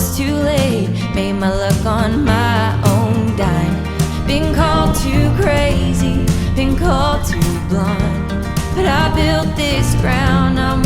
was too late. Made my luck on my own dime. Been called too crazy, been called too blind. But I built this ground I'm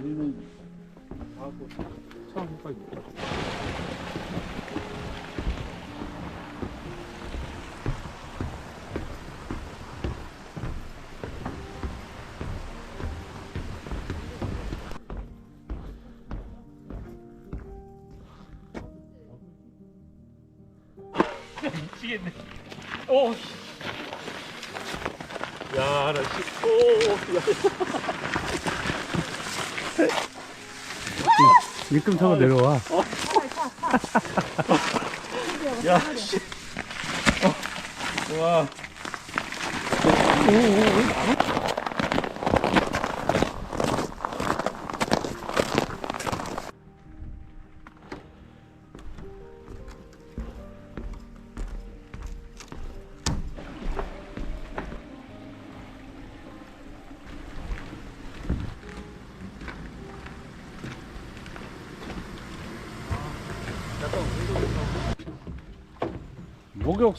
우리는 하고 차까지 미치겠네. 오. 야, 나 씨. 오, 야. 미끔 타고 내려와. 야, 씨. 어. 와. 목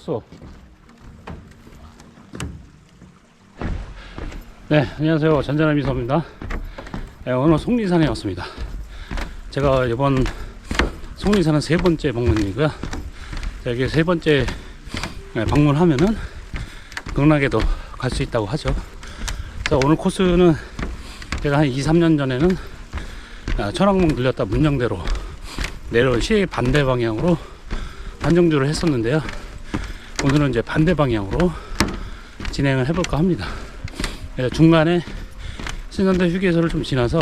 욕소. 네, 안녕하세요. 전자남 미소입니다. 네, 오늘 속리산에 왔습니다. 제가 이번 속리산은 세 번째 방문이고요. 자, 여기 세 번째 네, 방문하면은 극락에도 갈 수 있다고 하죠. 자, 오늘 코스는 제가 한 2, 3년 전에는 아, 천왕봉 들렸다 문정대로 내려온 시 반대 방향으로 한정주를 했었는데요. 오늘은 이제 반대 방향으로 진행을 해볼까 합니다. 그래서 중간에 신선대 휴게소를 좀 지나서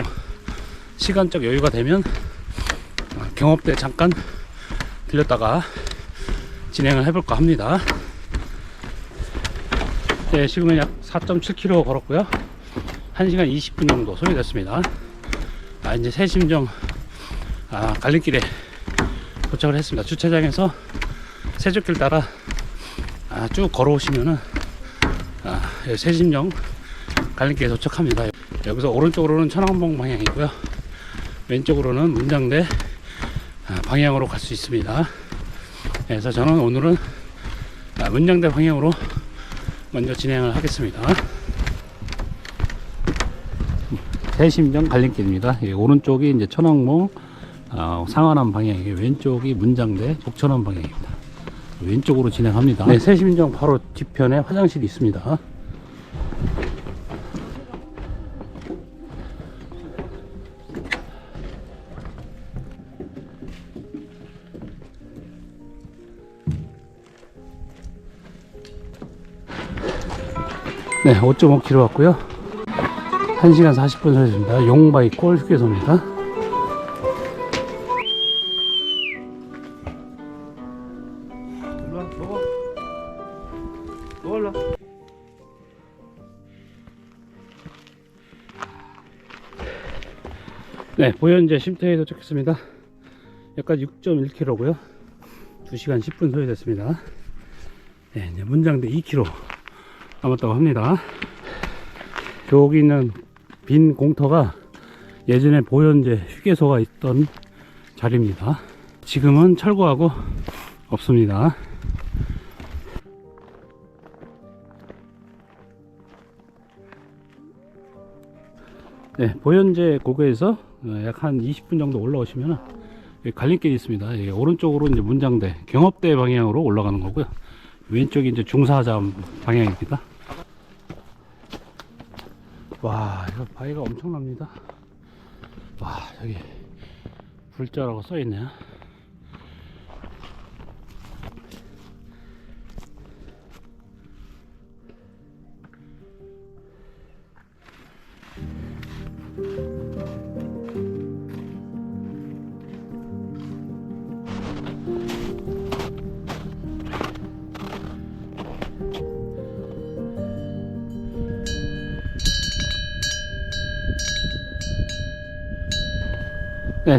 시간적 여유가 되면 어, 경업대 잠깐 들렸다가 진행을 해볼까 합니다. 네, 지금은 약 4.7km 걸었고요. 1시간 20분 정도 소요됐습니다. 아, 이제 새심정 아, 갈림길에 도착을 했습니다. 주차장에서 세조길 따라 아, 쭉 걸어오시면은 아, 여기 새심정 갈림길에 도착합니다. 여기서 오른쪽으로는 천왕봉 방향이고요. 왼쪽으로는 문장대 아, 방향으로 갈 수 있습니다. 그래서 저는 오늘은 아, 문장대 방향으로 먼저 진행을 하겠습니다. 대심정 갈림길입니다. 예, 오른쪽이 이제 천왕봉 어, 상안암 방향이고 왼쪽이 문장대 북천암 방향입니다. 왼쪽으로 진행합니다. 네, 세심정 바로 뒤편에 화장실이 있습니다. 네, 5.5km 왔고요. 1시간 40분 소요입니다. 용바이 꼴 휴게소입니다. 일로 와, 먹어. 먹을라. 네, 보현재 쉼터에 도착했습니다. 여기까지 6.1km고요. 2시간 10분 소요됐습니다. 네, 이제 문장대 2km 남았다고 합니다. 여기 있는 빈 공터가 예전에 보현재 휴게소가 있던 자리입니다. 지금은 철거하고 없습니다. 네, 보현재 고개에서 어, 약한 20분 정도 올라오시면 갈림길이 있습니다. 예, 오른쪽으로 이제 문장대, 경업대 방향으로 올라가는 거고요. 왼쪽이 이제 중사점 방향입니다. 와, 이거 바위가 엄청납니다. 와, 여기 불자라고 써 있네요.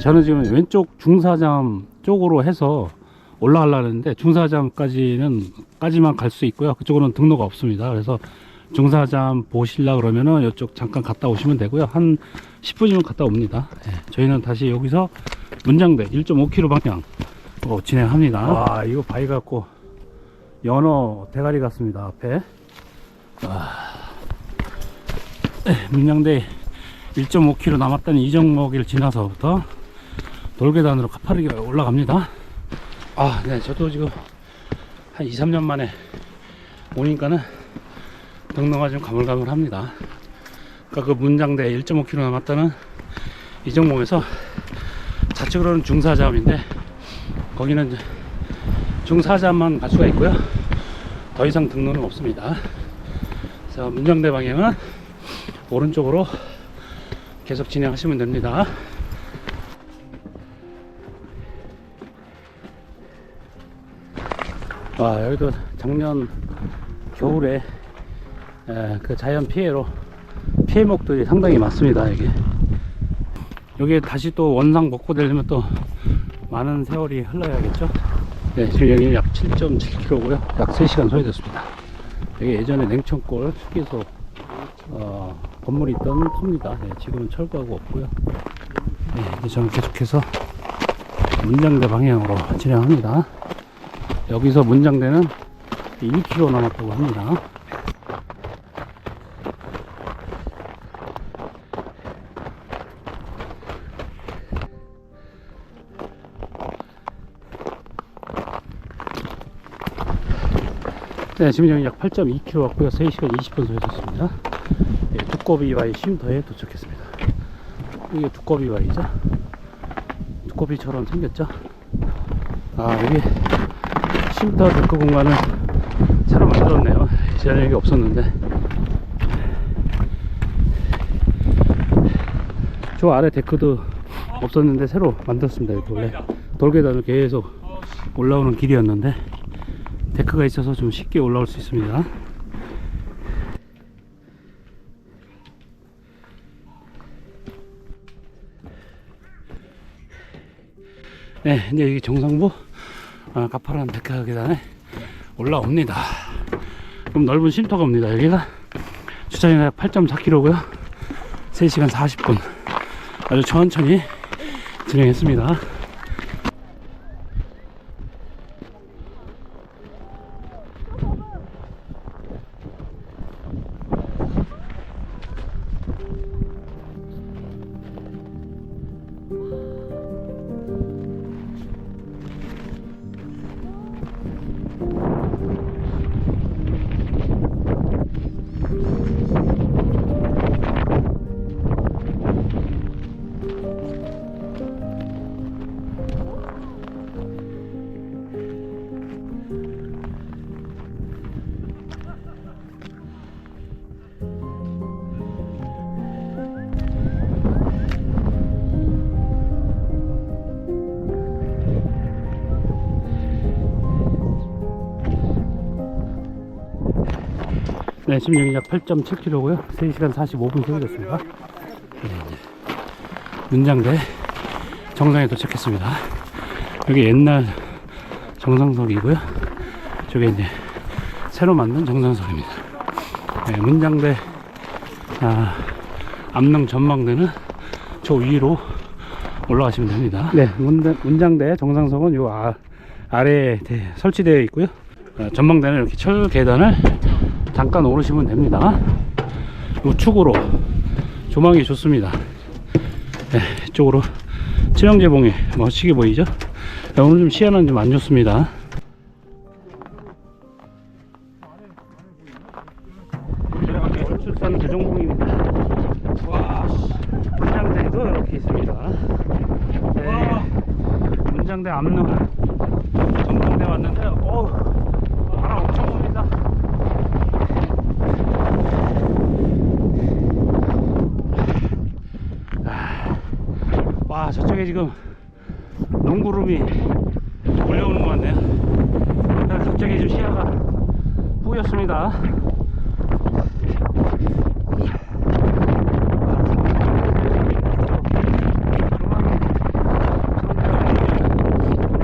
저는 지금 왼쪽 중사점 쪽으로 해서 올라가려는데 중사점까지는 까지만 갈 수 있고요. 그쪽으로는 등로가 없습니다. 그래서 중사점 보실라 그러면은 이쪽 잠깐 갔다 오시면 되고요. 한 10분이면 갔다 옵니다. 네, 저희는 다시 여기서 문장대 1.5km 방향 로 진행합니다. 와, 이거 바위 같고 연어 대가리 같습니다. 앞에. 와. 네, 문장대 1.5km 남았다는 이정목을 지나서부터 돌계단으로 가파르게 올라갑니다. 아, 네, 저도 지금 한 2, 3년 만에 오니까는 등로가 좀 가물가물합니다. 그러니까 그 문장대 1.5km 남았다는 이정목에서 좌측으로는 중사점인데 거기는 중사점만 갈 수가 있고요. 더 이상 등로는 없습니다. 그래서 문장대 방향은 오른쪽으로 계속 진행하시면 됩니다. 와, 여기도 작년 겨울에 에, 그 자연 피해로 피해목들이 상당히 많습니다, 여기. 여기에 다시 또 원상 복구되려면 또 많은 세월이 흘러야겠죠? 네, 지금 여기 약 7.7km고요. 약 3시간 소요됐습니다. 여기 예전에 냉천골 휴게소 어, 건물이 있던 터입니다. 네, 지금은 철거하고 없고요. 네, 저는 계속해서 문장대 방향으로 진행합니다. 여기서 문장대는 1km 남았다고 합니다. 네, 지금 여기 약 8.2km 왔고요. 3시간 20분 소요됐습니다. 예, 두꺼비 바위 쉼터에 도착했습니다. 이게 두꺼비 바위죠? 두꺼비처럼 생겼죠? 아, 여기 쉼터 데크 공간을 새로 만들었네요. 예전에 여기 없었는데. 저 아래 데크도 없었는데 새로 만들었습니다. 여기 원래 돌계단을 계속 올라오는 길이었는데 데크가 있어서 좀 쉽게 올라올 수 있습니다. 네, 이제 여기 정상부 아, 가파른 데크 계단에 올라옵니다. 좀 넓은 쉼터가 옵니다. 여기가 주차장이 8.4km고요. 3시간 40분. 아주 천천히 진행했습니다. 네, 여기 약 8.7km고요. 3시간 45분 소요됐습니다. 네, 문장대 정상에 도착했습니다. 여기 옛날 정상석이고요. 저게 이제 새로 만든 정상석입니다. 네, 문장대 아, 암릉 전망대는 저 위로 올라가시면 됩니다. 네, 문장, 문장대 정상석은 요 아, 아래에 대- 설치되어 있고요. 어, 전망대는 이렇게 철 계단을 잠깐 오르시면 됩니다. 우측으로 조망이 좋습니다. 네, 이쪽으로 칠형제봉이 멋지게 보이죠? 네, 오늘 좀 시야는 좀 안 좋습니다. 월출산 대종봉입니다. 와, 문장대도 이렇게 있습니다. 네, 문장대 앞로 전망대 왔는데, 어 바람 엄청 붑니다. 와 저쪽에 지금 농구름이 몰려오는 것 같네요 그래서 갑자기 좀 시야가 뿌였습니다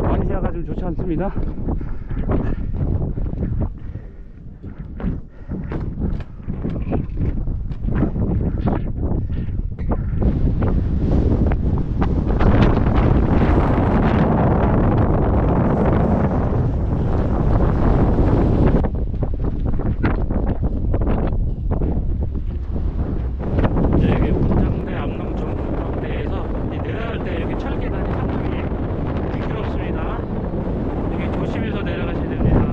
완시야가 좀 좋지 않습니다 이제 여기 문장대 암릉 전망대에서 이제 내려갈 때 이렇게 철 계단이 상당히 미끄럽습니다. 여기 조심해서 내려가셔야 됩니다.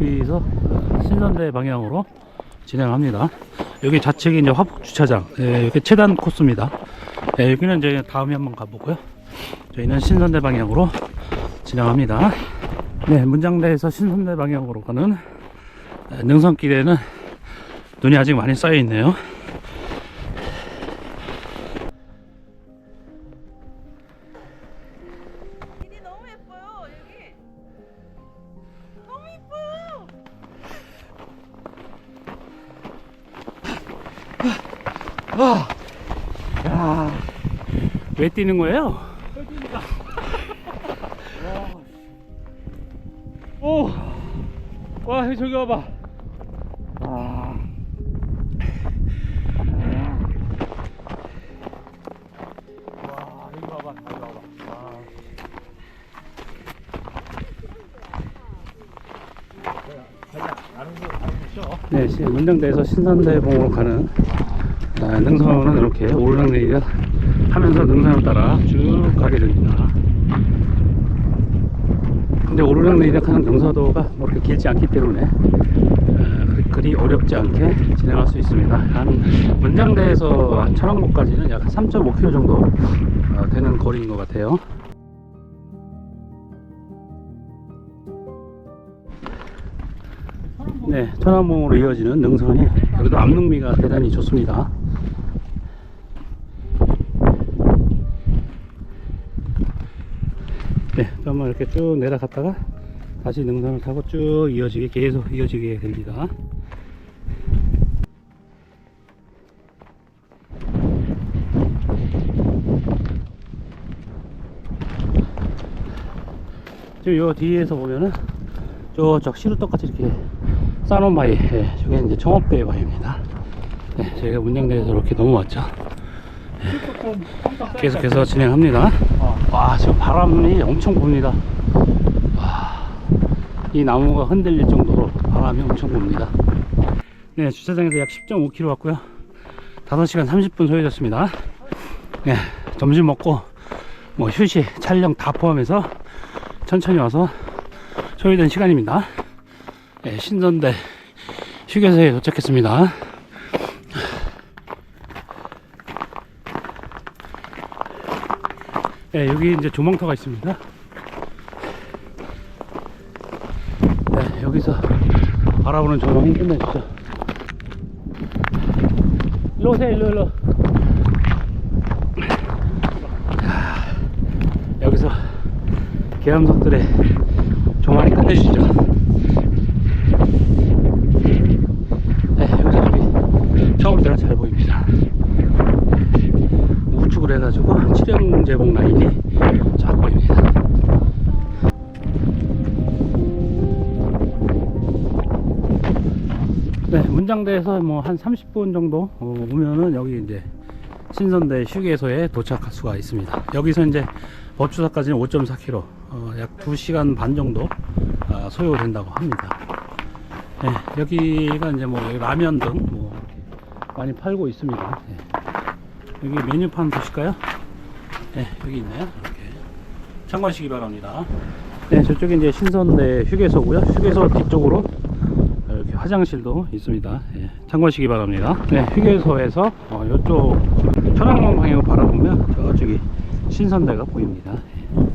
여기서 신선대 방향으로 진행합니다. 여기 좌측이 이제 화폭 주차장, 예, 여기 최단 코스입니다. 예, 여기는 이제 다음에 한번 가보고요. 저희는 신선대 방향으로 진행합니다. 네, 문장대에서 신선대 방향으로 가는 예, 능선길에는 눈이 아직 많이 쌓여 있네요. 왜 뛰는 거예요? 오, 와 저기 와봐. 아. 와 여기 와봐, 여기 와봐. 아. 네, 시- 문장대에서 신산대봉으로 가는 아, 능선은 이렇게 오르락내리락 하면서 능선을 따라 쭉 가게 됩니다. 근데 오르락 내리락 하는 경사도가 뭐 그렇게 길지 않기 때문에 아, 그렇게 그리 어렵지 않게 진행할 수 있습니다. 한 문장대에서 천왕봉까지는 약 3.5km 정도 어, 되는 거리인 것 같아요. 네, 천안봉으로 이어지는 능선이 여기도 암릉미가 대단히 좋습니다. 네, 한번 이렇게 쭉 내려갔다가 다시 능선을 타고 쭉 이어지게 계속 이어지게 됩니다. 지금 요 뒤에서 보면은 저쪽 시루떡 같이 이렇게 쌓아놓은 바위 예, 저게 이제 청업대 바위입니다. 네, 저희가 문양대에서 이렇게 넘어왔죠. 예, 계속해서 진행합니다 와 지금 바람이 엄청 붑니다 와, 이 나무가 흔들릴 정도로 바람이 엄청 붑니다 네 주차장에서 약 10.5km 왔고요 5시간 30분 소요됐습니다 네, 점심 먹고 뭐 휴식 촬영 다 포함해서 천천히 와서 소요된 시간입니다. 네, 신선대 휴게소에 도착했습니다. 네, 여기 이제 조망터가 있습니다. 네, 여기서 바라보는 조망이 끝내주죠. 일로 오세요, 일로, 일로. 여기서 계암석들의 조망이 끝내주시죠. 네, 문장대에서 뭐 한 30분 정도 어, 오면은 여기 이제 신선대 휴게소에 도착할 수가 있습니다. 여기서 이제 법주사까지는 5.4km, 어, 약 2시간 반 정도 어, 소요된다고 합니다. 네, 여기가 이제 뭐 라면 등 뭐 많이 팔고 있습니다. 네. 여기 메뉴판 보실까요? 네, 여기 있네요. 이렇게 참고하시기 바랍니다. 네, 저쪽이 이제 신선대 휴게소고요. 휴게소 뒤쪽으로 화장실도 있습니다. 예, 참고하시기 바랍니다. 네, 휴게소에서 어, 이쪽 천왕봉 방향을 바라보면 저쪽이 신선대가 보입니다. 예.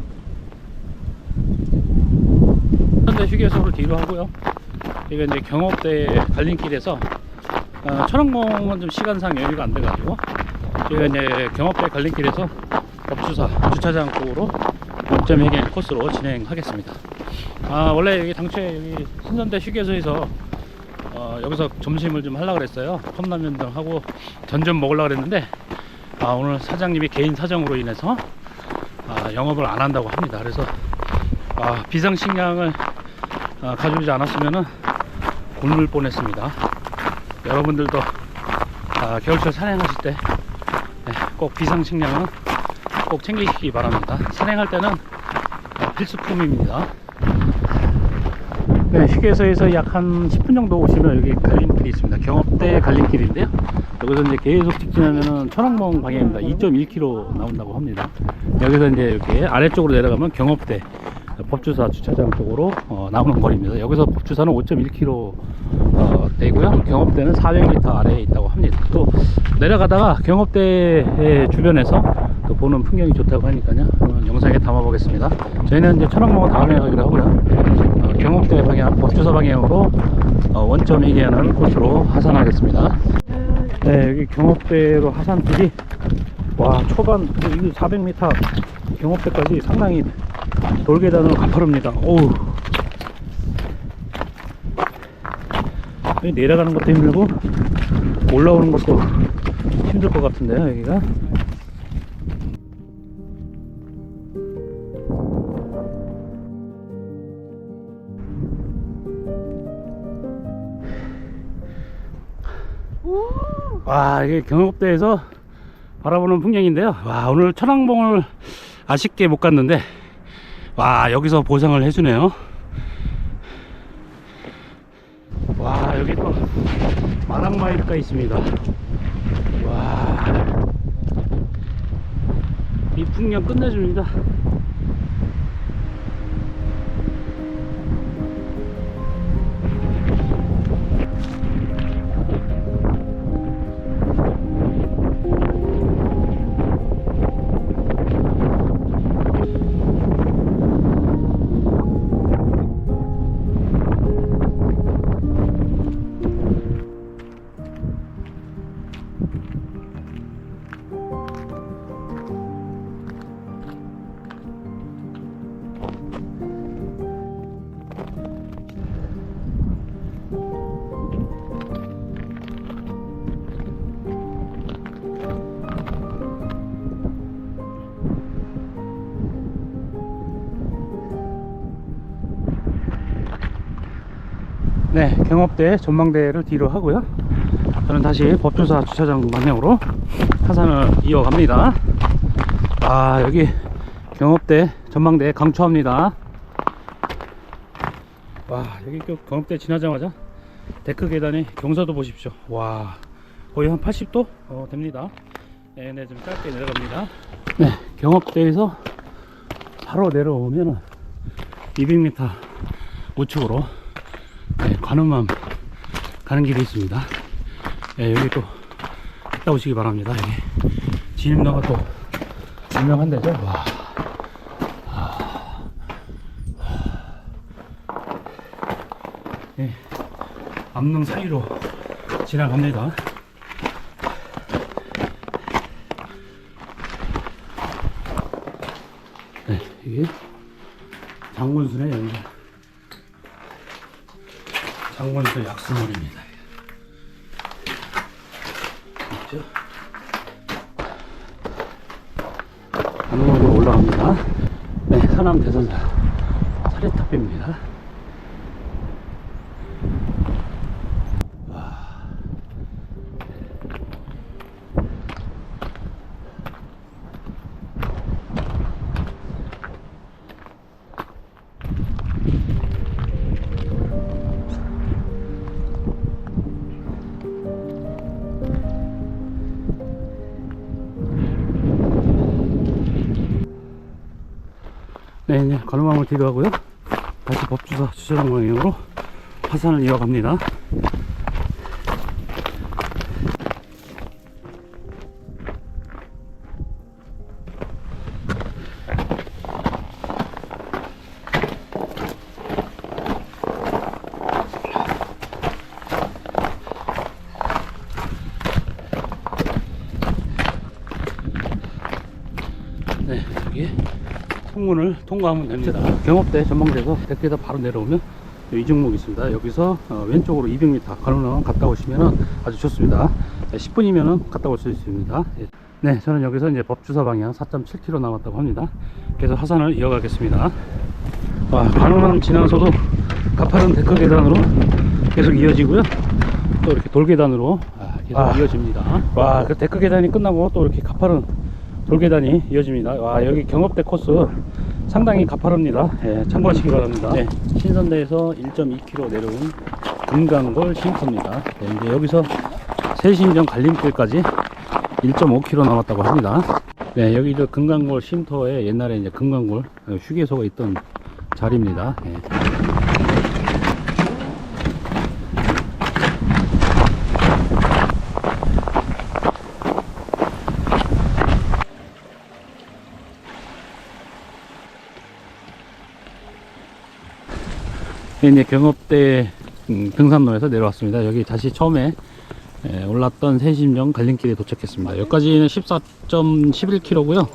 신선대 휴게소를 뒤로 하고요. 이게 이제 경업대 갈림길에서 어, 천왕봉은 좀 시간상 여유가 안 돼가지고 저희가 이제 경업대 갈림길에서 법주사 주차장 쪽으로 목점 회계 코스로 진행하겠습니다. 아 원래 여기 당초에 여기 신선대 휴게소에서 어, 여기서 점심을 좀 하려고 그랬어요. 컵라면 등 하고 전 좀 먹으려고 그랬는데 아, 오늘 사장님이 개인 사정으로 인해서 아, 영업을 안 한다고 합니다. 그래서 아, 비상식량을 아, 가져오지 않았으면은 굶을 뻔했습니다. 여러분들도 아, 겨울철 산행하실 때 꼭 비상식량은 꼭 챙기시기 바랍니다. 산행할 때는 아, 필수품입니다. 네, 휴게소에서 약 한 10분 정도 오시면 여기 갈림길이 있습니다. 경업대 갈림길인데요. 여기서 이제 계속 직진하면은 천왕봉 방향입니다. 2.1km 나온다고 합니다. 여기서 이제 이렇게 아래쪽으로 내려가면 경업대 법주사 주차장 쪽으로 어, 나오는 거리입니다. 여기서 법주사는 5.1km 어, 되고요. 경업대는 400m 아래에 있다고 합니다. 또 내려가다가 경업대 주변에서 또 보는 풍경이 좋다고 하니까요. 영상에 담아보겠습니다. 저희는 이제 천왕봉을 다음에 가기로 하고요. 어, 경업대 방향, 법주사 방향으로 어, 원점 얘기하는 코스로 하산하겠습니다. 네, 여기 경업대로 하산길이 와 초반 400m 경업대까지 상당히 돌계단으로 가파릅니다. 오우. 내려가는 것도 힘들고 올라오는 것도 힘들 것 같은데요, 여기가. 와, 이게 경업대에서 바라보는 풍경인데요. 와, 오늘 천왕봉을 아쉽게 못 갔는데, 와, 여기서 보상을 해주네요. 와, 여기 또 마당마을가 있습니다. 와, 이 풍경 끝내줍니다. 네 경업대 전망대를 뒤로 하고요. 저는 다시 법조사 주차장 방향으로 하산을 이어갑니다. 아, 여기 경업대 전망대 강추합니다. 와, 여기 그 경업대 지나자마자 데크 계단의 경사도 보십시오. 와, 거의 한 80도 어, 됩니다. 네, 네, 좀 짧게 내려갑니다. 네, 경업대에서 바로 내려오면은 200m 우측으로 네, 관음암 가는 길이 있습니다. 네, 여기 또 갔다 오시기 바랍니다. 여기 진입로가 또 유명한 데죠. 와. 네, 암릉 사이로 지나갑니다. 네, 서남 대선사 가르마을 뒤로 하고요. 다시 법주사 주차장 방향으로 하산을 이어갑니다. 통문을 통과하면 됩니다. 경업대 전망대에서 대게에서 바로 내려오면 이 종목이 있습니다. 여기서 어, 왼쪽으로 200m 가로로 갔다 오시면 아주 좋습니다. 10분이면 갔다 올 수 있습니다. 예. 네, 저는 여기서 이제 법주사 방향 4.7km 남았다고 합니다. 그래서 하산을 이어가겠습니다. 와, 관원암 지나서도 가파른 데크 계단으로 계속 이어지고요. 또 이렇게 돌 계단으로 아, 계속 이어집니다. 와, 그 데크 계단이 끝나고 또 이렇게 가파른 돌계단이 이어집니다. 와 여기 경업대 코스 상당히 가파릅니다. 예, 참고하시기 바랍니다. 네, 신선대에서 1.2km 내려온 금강골 쉼터입니다. 네, 이제 여기서 세신정 갈림길까지 1.5km 남았다고 합니다. 네, 여기 저 금강골 쉼터에 옛날에 이제 금강골 어, 휴게소가 있던 자리입니다. 예. 이제 경업대 음, 등산로에서 내려왔습니다. 여기 다시 처음에 에, 올랐던 세심정 갈림길에 도착했습니다. 여기까지는 14.11km고요.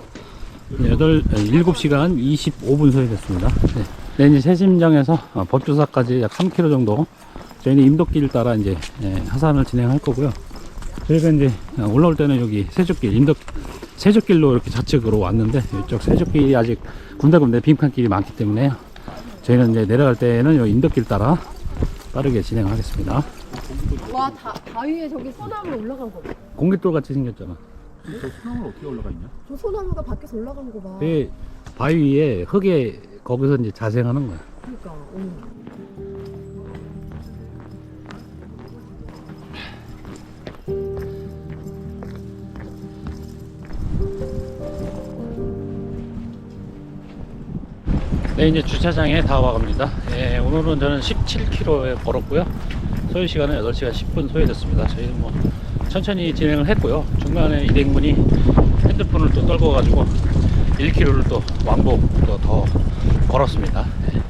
8, 7시간 25분 소요됐습니다. 네. 네, 이제 세심정에서 어, 법조사까지 약 3km 정도 저희는 임도길 따라 이제 에, 하산을 진행할 거고요. 저희가 이제 어, 올라올 때는 여기 세족길, 임도 세족길로 이렇게 좌측으로 왔는데 이쪽 세족길이 아직 군데군데 빈칸길이 많기 때문에요. 저희는 이제 내려갈 때는 요 인덕길 따라 빠르게 진행하겠습니다. 와, 다, 바위에 저기 소나무 올라간 거 봐. 공깃돌 같이 생겼잖아. 저 수나무는 어떻게 올라가 있냐? 저 소나무가 밖에서 올라간 거 봐. 그 바위 위에 흙에 거기서 이제 자생하는 거야. 그러니까. 응. 네, 이제 주차장에 다 와갑니다. 예, 오늘은 저는 17km에 걸었고요. 소요 시간은 8시간 10분 소요됐습니다. 저희는 뭐 천천히 진행을 했고요. 중간에 이대문이 핸드폰을 또 떨궈가지고 1km를 또 왕복 또 더 걸었습니다. 예.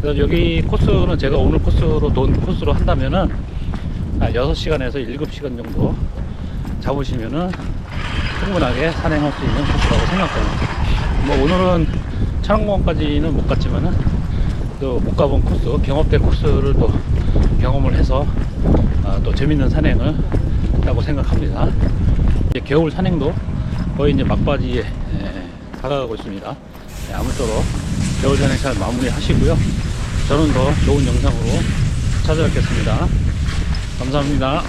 그래서 여기 코스는 제가 오늘 코스로 논 코스로 한다면은 한 6시간에서 7시간 정도 잡으시면은 충분하게 산행할 수 있는 코스라고 생각합니다. 뭐 오늘은 창원까지는 못 갔지만은 또 못 가본 코스, 경업대 코스를 또 경험을 해서 아, 또 재밌는 산행을 했다고 생각합니다. 이제 겨울 산행도 거의 이제 막바지에 에, 다가가고 있습니다. 네, 아무쪼록 겨울 산행 잘 마무리 하시고요. 저는 더 좋은 영상으로 찾아뵙겠습니다. 감사합니다.